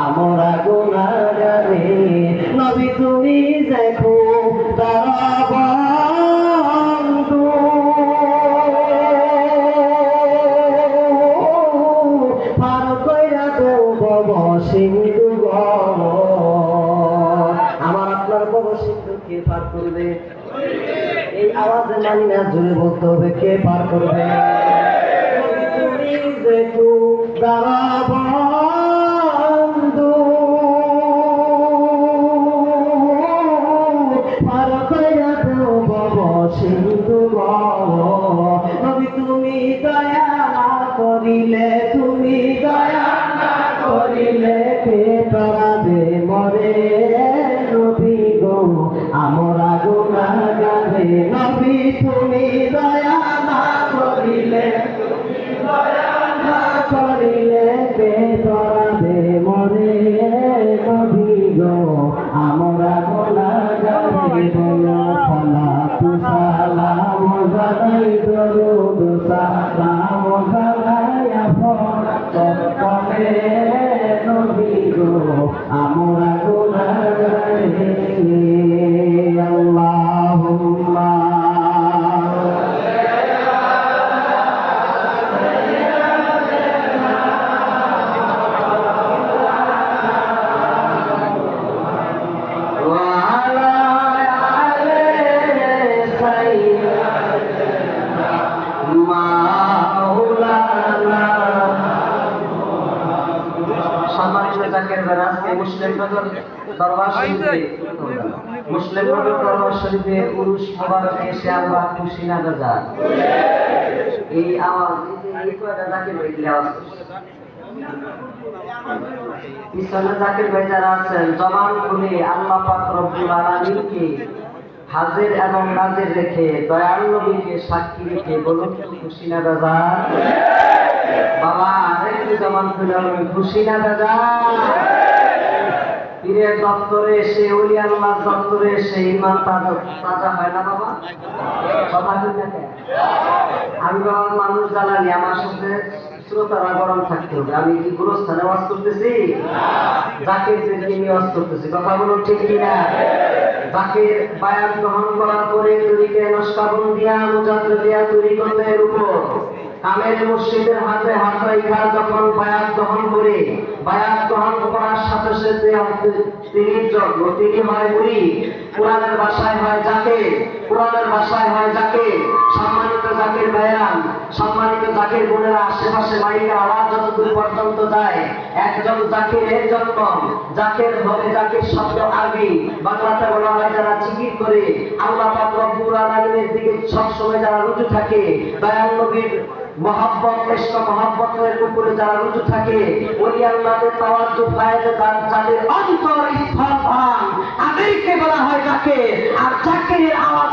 আমরা গুনাহগারে নবী, তুমি দেখো তারা বন্ধু। পার কইরা দেও বব সিন্ধু আমার আপনার কে পার করবে? এই জুড়ে বলতে হবে, কে পার করবে? যেটু দাঁড়াবন্ধু দয়া না করিলে মুসলিম নগর দরবার শরীফে মুসলিম নগর এসে আল্লাহ খুশি না এই আওয়াজ আছেন জমান খুলে আল্লাহ হাজির এবং নাজির রেখে দয়াল সাক্ষী রেখে বলুন, খুশি না বাবা, আরেকটু জমান খুলে খুশি না দাদা পীরের দপ্তরে এসে দপ্তরে এসে ইমান তাজা হয় না বাবা? কথা ঠিক আমি বাবা মানুষ জ্বালানি, আমার সাথে শ্রোতারা গরম থাকতে হবে। আমি কি গুরুস্থানে ওয়াজ করতেছি? যাকে যে নিয়ে ওয়াজ করতেছি। কথা বলুন ঠিক কিনা? যাকে বায়াত গ্রহণ করার পরে তুরিকে দিয়া দিয়া তুরি কামের মসজিদের হাতে হাত রেখা যখন বায়াত গ্রহণ করে, বায়াত গ্রহণ করার সাথে সাথে তিনি তিনি হয় মুড়ি কোরআনের বাসায় হয় যাকে কোরআনের ভাষায় হয় যাকে সম্মানিত জাকির ভাইরান সম্মানিত জাকির বোনেরা, আশেপাশে মাইকের আওয়াজ যতদূর পর্যন্ত যায়, একজন জাকিরের জন্য জাকের হবে জাকির শব্দ আরবি, বাংলাতে বলা হয় যারা জিকির করে, আল্লাহ পাক রব্বুল আলামিনের দিকে সবসময় যারা রুজু থাকে দয়াল নবীর মহাব্বত ইষ্ট মহাব্বতের উপরে যারা রুজু থাকে, ওলি আল্লাহদের তাওয়াজ্জু ফায়েজে যাদের অন্তর স্থল ভান তাদেরকে বলা হয় যাকে আর জাকিরের আওয়াজ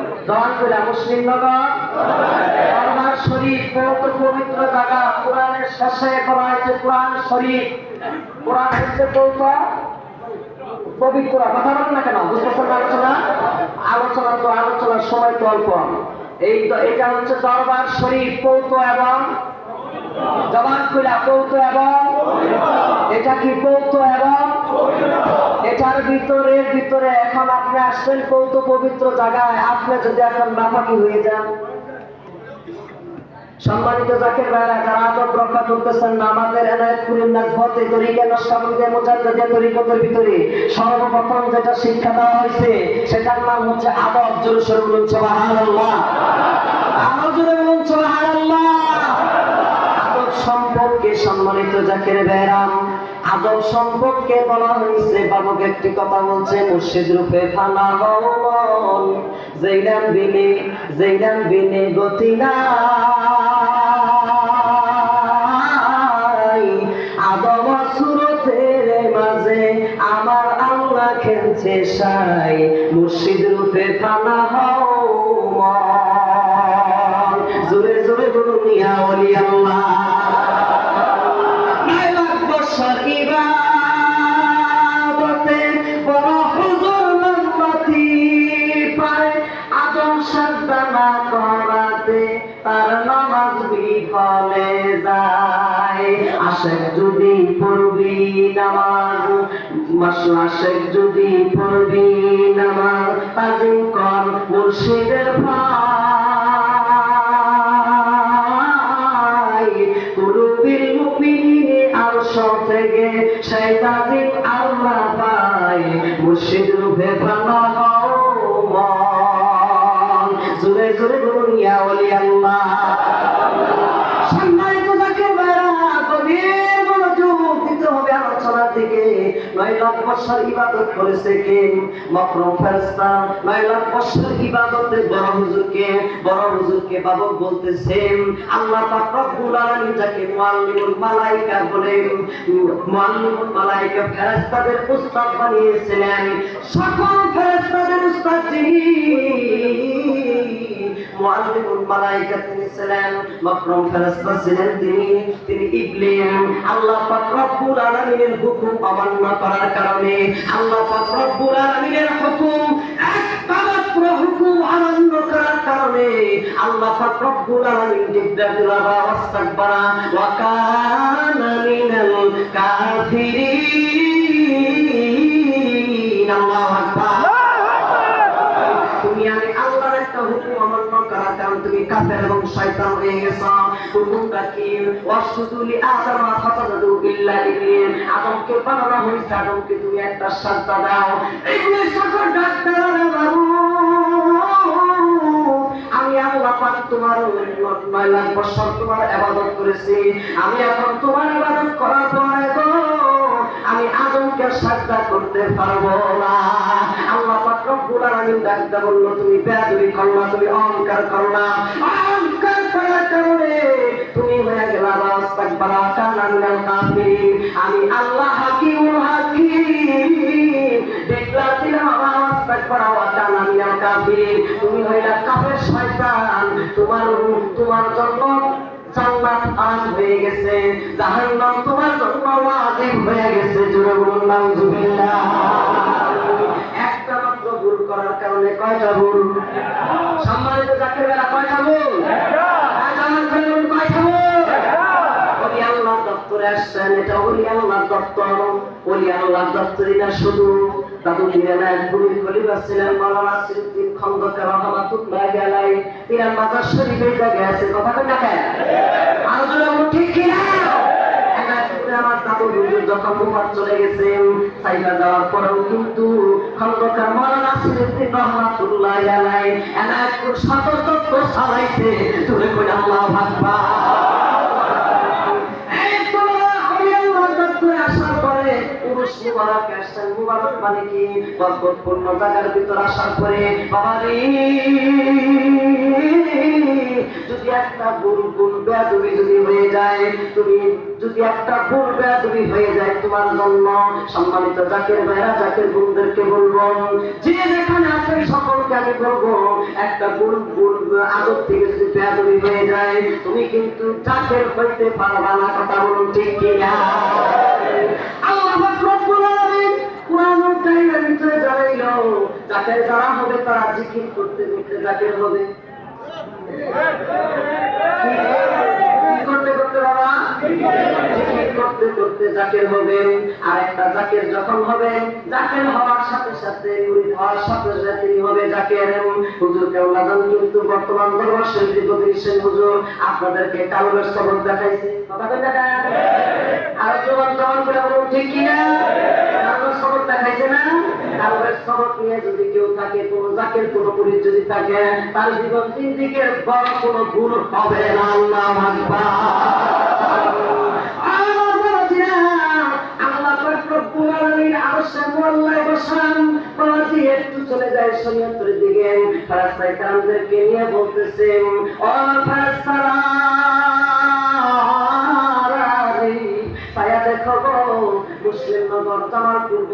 করে মুসলিম নগর। দরবার শরীফ কত পবিত্র জায়গা। কোরআনের শেষে করা হয়েছে কোরআন শরীফ। কোরআন হচ্ছে কৌত পবিত্র। কথা বলেন না কেন? বুঝতে আলোচনা? আলোচনা তো আলোচনার সময় তো অল্প। এই এটা হচ্ছে দরবার শরীফ কৌত এবং জবান খুলা কৌত এবং এটা কি কৌত এবং এটার ভিতরে ভিতরে এখন আপনি আসছেন কৌত পবিত্র জায়গায়। আপনি যদি এখন নাফাকি হয়ে যান, সম্মানিত জাকির ভাইরা যারা আদব রক্ষা করতেছেন না, আমাদের এনায়তপুরের নাজবতে তরিকা নস্কাবুদে মুজাদ্দিদে তরিকতের ভিতরে সর্বপ্রথম যেটা শিক্ষা দেওয়া হয়েছে, সেটার নাম হচ্ছে আদব। জোরে সরে বলুন, সুবহানাল্লাহ। আরও জোরে বলুন, সুবহানাল্লাহ। আদব সম্পর্কে সম্মানিত জাকির ভাইরাম আদব সম্পর্কে বলা হয়েছে, বাবুক একটি কথা বলছে, মুর্শিদ রূপে ফানা হন জৈনান বিনে জৈনান বিনে গতি নাই। আদব সুরতের মাঝে আমার আল্লাহ খেলছে সাই, মুর্শিদ রূপে ফানা হও আশেক যদি পড়বি নামাজ মাসু আশেক যদি পড়বি নামাজ, তাজিম কর মুর্শিদের ভাই। কুরুবিল মুমিনিনে আরশ থেকে সেই তাজিম আল্লাহ পায়। মুর্শিদ রূপে ভালো জোরে জোরে বলুন, ইয়া আল্লাহ সম্মানিত জাকির ভাইরা গভীর মনোযোগ দিতে হবে আলোচনার দিকে নয় লাখ বছর ইবাদত করেছে কে? মকরম ফেরেশতা। নয় লাখ বছর ইবাদতে বড় হুজুরকে বড় হুজুরকে বাবক বলতেছেন। আল্লাহ পাক রব্বুল আলামিন যাকে মুআল্লিমুল মালাইকা বলেন, মুআল্লিমুল মালাইকা ফেরেশতাদের উস্তাদ বানিয়েছিলেন। সকল ফেরেশতাদের উস্তাদ যিনি মুআল্লিমুল মালাইকা তিনি ছিলেন মাকরুম ফেরেশতা ছিলেন তিনি। তিনি ইবলিস আল্লাহ পাক রব্বুল আলামিনের হুকুম অমান্য করার কারণে শয়তান হয়ে ওয়াসুদুলি ইবলিস আদমকে বানানো হয়েছে, আদমকে তুমি একটা সাজদা দাও। ইবলিস সকল ডাক্তার বাবু। আমি আল্লাহ পাক তোমার লাখ বছর তোমার ইবাদত করেছি। আমি এখন তোমার ইবাদত করার পরে গো আমি আদমকে সাজদা করতে পারব না। আল্লাহ পাক রব্বুল আলামিন ডাকতে বলল, তুমি বেয়াদবি তুমি অহংকার করলা তুমি হয়ে গেলা আস্তাকবারা কানা মিনাল কাফিরিন আমি আল্লাহ হাকিম দেখলাম তুমি হইলা কাফের শয়তান তোমার তোমার জান্নাত আজ হয়ে গেছে জাহান্নাম তোমার ওয়াজিব হয়ে গেছে বলুন একটা মাত্র ভুল করার কারণে কয়টা ভুল? সম্মানিত কয়টা ভুল? হ্যাঁ, জানান ভাই বলুন, কয়টা ভুল ওলি আল্লাহ দপ্তরে আসছেন, এটা ওলি আল্লাহ দপ্তর ওলি আল্লাহ দপ্তরই না শুধু। দাদু এক বুড়ির খলিফা ছিলেন, মাওলানা সিরুদ্দিন খন্দকার রহমাতুল্লাহ আলাই ইরান বাজার শরীফে জায়গায় আছে, কথা কই না আর জোরে ঠিক কি সতর্ক যদি একটা ভুল বেয়াদবি যদি হয়ে যায়, তুমি যদি একটা বেয়াদবি হয়ে যায়, তোমার সম্মানিত জাকের ভাইরা, জাকের বন্ধুদেরকে বলব, যে যেখানে আছেন সকলকে আমি বলব, একটা ভুল ভুল আদর থেকে যদি বেয়াদবি হয়ে যায়, তুমি কিন্তু জাকের হইতে পারবা না, কথা বলুন ঠিক কিনা? যাকে যারা হবে তারা জিকির করতে করতে জাকের হবে করতে করতে করতে করতে হবে যখন হবে হওয়ার সাথে সাথে হবে কিন্তু বর্তমান আপনাদেরকে কালবের দেখা আর করে কি না দেখাইছে না? নিয়ে যদি কেউ থাকে জাকের পুলিশ যদি থাকে, তার জীবন বড় ভুল হবে না, আল্লাহ একটু চলে যায় শরীয়তের দিকে। ফেরেশতায়ে কেরামদেরকে নিয়ে বলতেছেন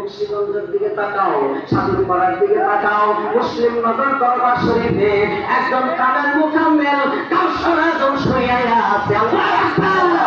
জামালপুর দিকে তাকাও সাধুর দিকে তাকাও, মুসলিম নগর দরবার শরীফে একদম কাদের মুকাম্মেল কাউ সরাজ শুয়ে আছে। আল্লাহু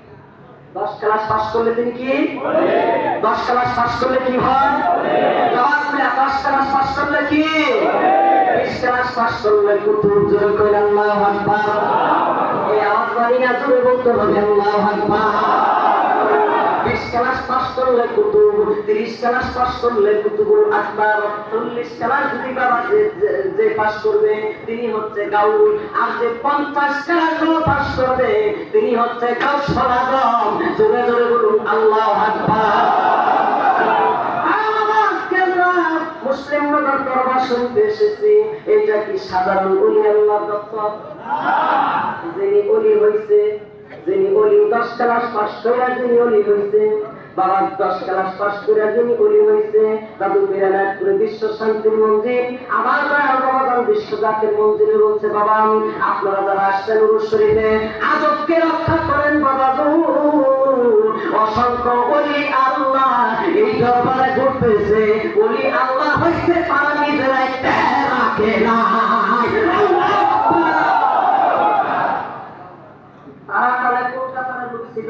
দশ ক্লাস পাস করলে তিনি কি? দশ ক্লাস পাস করলে কি হয়? দশ ক্লাস পাস করলে কি? বিশ ক্লাস পাস করলে কুতুব জোরে করে আল্লাহ আকবার। এই আওয়াজ বাড়ি না জোরে বলতে হবে, আল্লাহ আকবার। করলে কুতুব, তিরিশ করলে কুতুবুল আকবার, চল্লিশ যদি বাবা যে- করবে, তিনি হচ্ছে গাউল আর যে পঞ্চাশ পাস করবে, তিনি হচ্ছে জোরে জোরে বলুন, আল্লাহ মুসলিম নগর দরবার শুনতে এসেছি। এটা কি সাধারণ উলি আল্লাহ দপ্তর? যিনি অলি হইছে যিনি অলি, দশ ক্লাস পাস করে যিনি অলি হইছে বাবা দশ ক্লাস পাস করে যিনি অলি হইছে, দাদু বিরানাথপুরে বিশ্ব শান্তির মন্দির আমার দয়াল বাবা বিশ্ব জাতির মন্দিরে বলছে, বাবা, আপনারা যারা আসছেন উরুস শরীফে, আজবকে রক্ষা করেন বাবা অসংখ্য অলি আল্লাহ এই দরবারে ঘুরতেছে। অলি আল্লাহ হইতে পারা নিজেরাই রাখে না তারা কালে কলকাতার লোক ছিল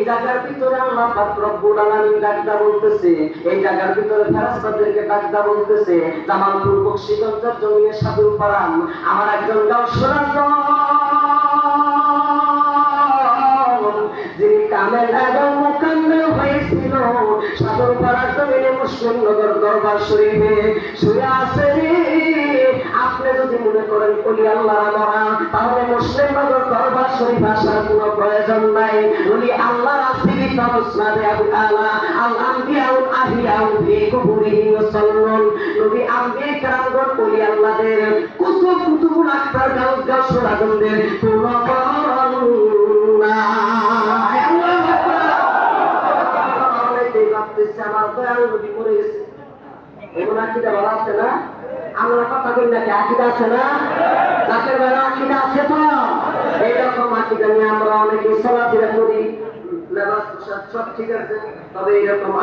এই জায়গার ভিতরে আল্লাহ পাক রব্বুল আলামিন ডাকদা বলতেছে, এই জায়গার ভিতরে ফেরেশতাদেরকে ডাকদা বলতেছে, জামালপুর বক্সিগঞ্জের জমিয়ে সাধুর পারাম আমার একজন গাও আজম যিনি কামের এবং মোকাম্মেল হয়েছিল সদর পাড়ার জমিনে মুসলিমনগর দরবার শরীফে শুয়ে আছে আপনি যদি মনে করেন কলি আল্লাহ মরা তাহলে মুসলিমনগর দরবার শরীফ আসার কোনো প্রয়োজন নাই। উনি আল্লাহ রাসিবি তমসনাদে আবু আলা, আল আম্বিয়াউল আহিয়াউ ফি কুবুরিহি ওয়াসাল্লুন নবী আম্বিয়া کرامগণ কলি আল্লাহদের কুতুব কুতুবুল আকবার গাউস গাউস রাগুনদের পূর্ণ আকিদা ভালো আছে না? আমরা কথা বলি নাকি আকিদা আছে না? জাকের বেলা আকিদা আছে তো। এইরকম আকিদা নিয়ে আমরা অনেকে চলাফেরা করি। সব ঠিক আছে, তবে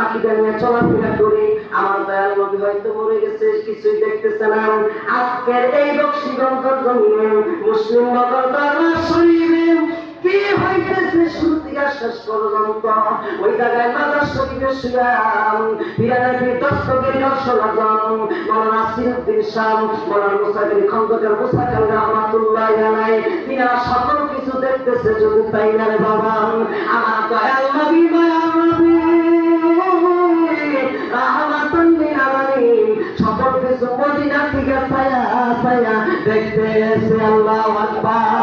আকিদা নিয়ে চলাফেরা করি। আমার দয়াল হয়তো মরে গেছে, কিছুই দেখতেছে না। আজকের এই বক্সিগঞ্জ জমিনে মুসলিম নগর শেষ পর্যন্ত ওই জায়গায় মাদার শরীফে শুয়াম বিরানব্বই দশকের দর্শন আজম মৌলানা সিরুদ্দিন শাম, মৌলানা মুসাফির খন্দকার মুসাকাল রহমাতুল্লাহ আলাই তিনারা সকল কিছু দেখতেছে যদি তাই না রে বাবা? আমার দয়াল নবী, মায়া লিল আলামিন সকল কিছু মদিনা থেকে ছায়া ছায়া দেখতে আল্লাহু আকবার।